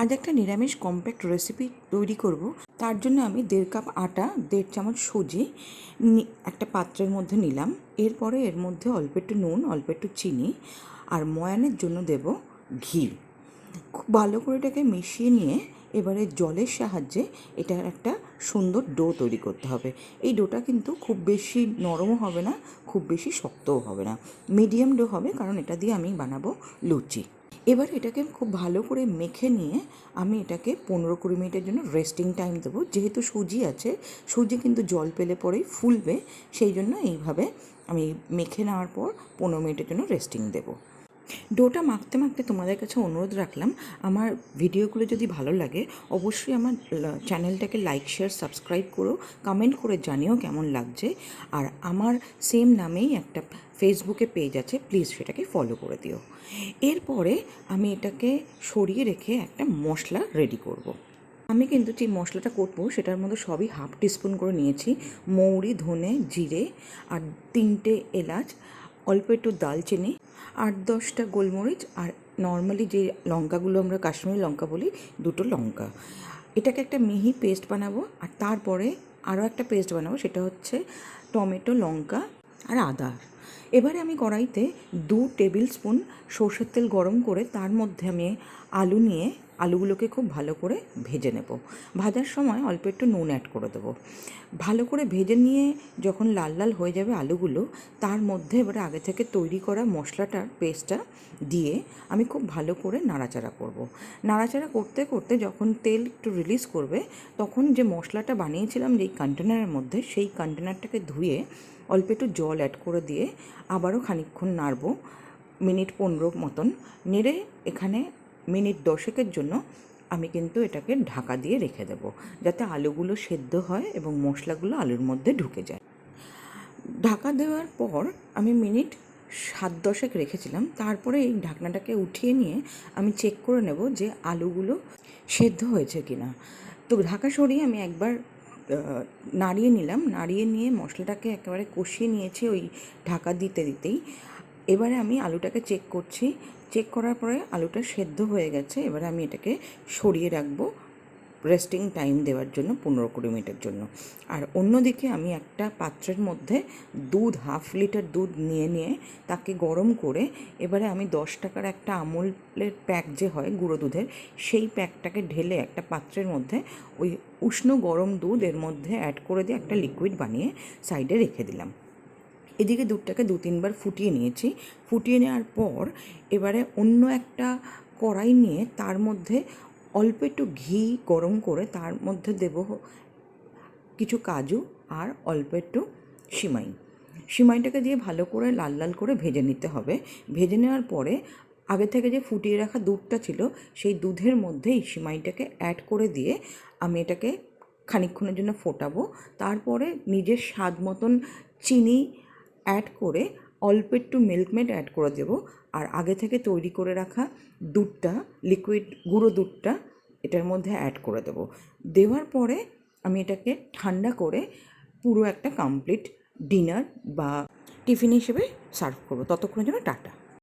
আজ একটা নিরামিষ কম্প্যাক্ট রেসিপি তৈরি করব। তার জন্য আমি দেড় কাপ আটা, দেড় চামচ সুজি একটা পাত্রের মধ্যে নিলাম। এরপরে এর মধ্যে অল্প একটু নুন, অল্প একটু চিনি আর ময়ানের জন্য দেব ঘি। খুব ভালো করে এটাকে মিশিয়ে নিয়ে এবারে জলের সাহায্যে এটার একটা সুন্দর ডো তৈরি করতে হবে। এই ডোটা কিন্তু খুব বেশি নরমও হবে না, খুব বেশি শক্তও হবে না। মিডিয়াম ডো হবে, কারণ এটা দিয়ে আমি বানাবো লুচি। এবার এটাকে খুব ভালো করে মেখে নিয়ে আমি এটাকে পনেরো কুড়ি মিনিটের জন্য রেস্টিং টাইম দেবো। যেহেতু সুজি আছে, সুজি কিন্তু জল পেলে পরেই ফুলবে, সেই জন্য এইভাবে আমি মেখে নেওয়ার পর পনেরো মিনিটের জন্য রেস্টিং দেবো। ডোটা মাখতে মাখতে তোমাদের কাছে অনুরোধ রাখলাম। আমার ভিডিওগুলো যদি ভালো লাগে, অবশ্যই আমার চ্যানেলটাকে লাইক শেয়ার সাবস্ক্রাইব করো কমেন্ট করে জানিও কেমন লাগছে। আর আমার সেম নামেই একটা ফেসবুকে পেজ আছে প্লিজ সেটাকে ফলো করে দিও। এরপরে আমি এটাকে সরিয়ে রেখে একটা মশলা রেডি করব। আমি কিন্তু যে মশলাটা করব, সেটার মধ্যে সবই হাফ টিস্পুন করে নিয়েছি। মৌরি, ধনে, জিরে আর তিনটে এলাচ অল্প একটু দালচিনি আট দশটা গোলমরিচ আর নর্মালি যে লঙ্কাগুলো আমরা কাশ্মীরি লঙ্কা বলি, দুটো লঙ্কা। এটাকে একটা মিহি পেস্ট বানাবো আর তারপরে আরও একটা পেস্ট বানাবো, সেটা হচ্ছে টমেটো, লঙ্কা আর আদা। এবারে আমি কড়াইতে দু টেবিল স্পুন সর্ষের তেল গরম করে তার মধ্যে আমি আলু নিয়ে আলুগুলোকে খুব ভালো করে ভেজে নেব। ভাজার সময় অল্প একটু নুন অ্যাড করে দেবো। ভালো করে ভেজে নিয়ে যখন লাল লাল হয়ে যাবে আলুগুলো, তার মধ্যে এবারে আগে থেকে তৈরি করা মশলাটার পেস্টটা দিয়ে আমি খুব ভালো করে নাড়াচাড়া করব। নাড়াচাড়া করতে করতে যখন তেল একটু রিলিজ করবে, তখন যে মশলাটা বানিয়েছিলাম যেই কন্টেনারের মধ্যে, সেই কন্টেনারটাকে ধুয়ে অল্প একটু জল অ্যাড করে দিয়ে আবারও খানিকক্ষণ নাড়বো। মিনিট পনেরো মতন। নেড়ে এখানে মিনিট দশেকের জন্য আমি কিন্তু এটাকে ঢাকা দিয়ে রেখে দেবো, যাতে আলুগুলো সেদ্ধ হয় এবং মশলাগুলো আলুর মধ্যে ঢুকে যায়। ঢাকা দেওয়ার পর আমি মিনিট সাত দশেক রেখেছিলাম, তারপরে এই ঢাকনাটাকে উঠিয়ে নিয়ে আমি চেক করে নেব যে আলুগুলো সেদ্ধ হয়েছে কি না তো ঢাকা সরিয়ে আমি একবার নাড়িয়ে নিলাম, নাড়িয়ে নিয়ে মশলাটাকে একেবারে কষিয়ে নিয়েছি ওই ঢাকা দিতে দিতেই। এবারে আমি আলুটাকে চেক করছি চেক করার পরে আলুটা সেদ্ধ হয়ে গেছে। এবারে আমি এটাকে সরিয়ে রাখব রেস্টিং টাইম দেওয়ার জন্য, পনেরো কুড়ি মিনিটের জন্য। আর অন্যদিকে আমি একটা পাত্রের মধ্যে দুধ, হাফ লিটার দুধ নিয়ে নিয়ে তাকে গরম করে এবারে আমি দশ টাকার একটা আমুলের প্যাক যে হয় গুঁড়ো দুধের, সেই প্যাকটাকে ঢেলে একটা পাত্রের মধ্যে ওই উষ্ণ গরম দুধ এর মধ্যে অ্যাড করে দিয়ে একটা লিকুইড বানিয়ে সাইডে রেখে দিলাম। এদিকে দুধটাকে দু তিনবার ফুটিয়ে নিয়েছি। ফুটিয়ে নেওয়ার পর এবারে অন্য একটা কড়াই নিয়ে তার মধ্যে অল্প একটু ঘি গরম করে তার মধ্যে দেব কিছু কাজু আর অল্প একটু সিমাই। সিমাইটাকে দিয়ে ভালো করে লাল লাল করে ভেজে নিতে হবে। ভেজে নেওয়ার পরে আগে থেকে যে ফুটিয়ে রাখা দুধটা ছিল, সেই দুধের মধ্যেই সিমাইটাকে অ্যাড করে দিয়ে আমি এটাকে খানিকক্ষণের জন্য ফোটাবো। তারপরে নিজের স্বাদ মতন চিনি অ্যাড করে অল্প একটু মিল্কমেড অ্যাড করে দেব। আর আগে থেকে তৈরি করে রাখা দুধটা লিকুইড গুঁড়ো দুধটা, এটার মধ্যে অ্যাড করে দেবো। দেওয়ার পরে আমি এটাকে ঠান্ডা করে পুরো একটা কমপ্লিট ডিনার বা টিফিন হিসেবে সার্ভ করব। ততক্ষণের জন্য টাটা।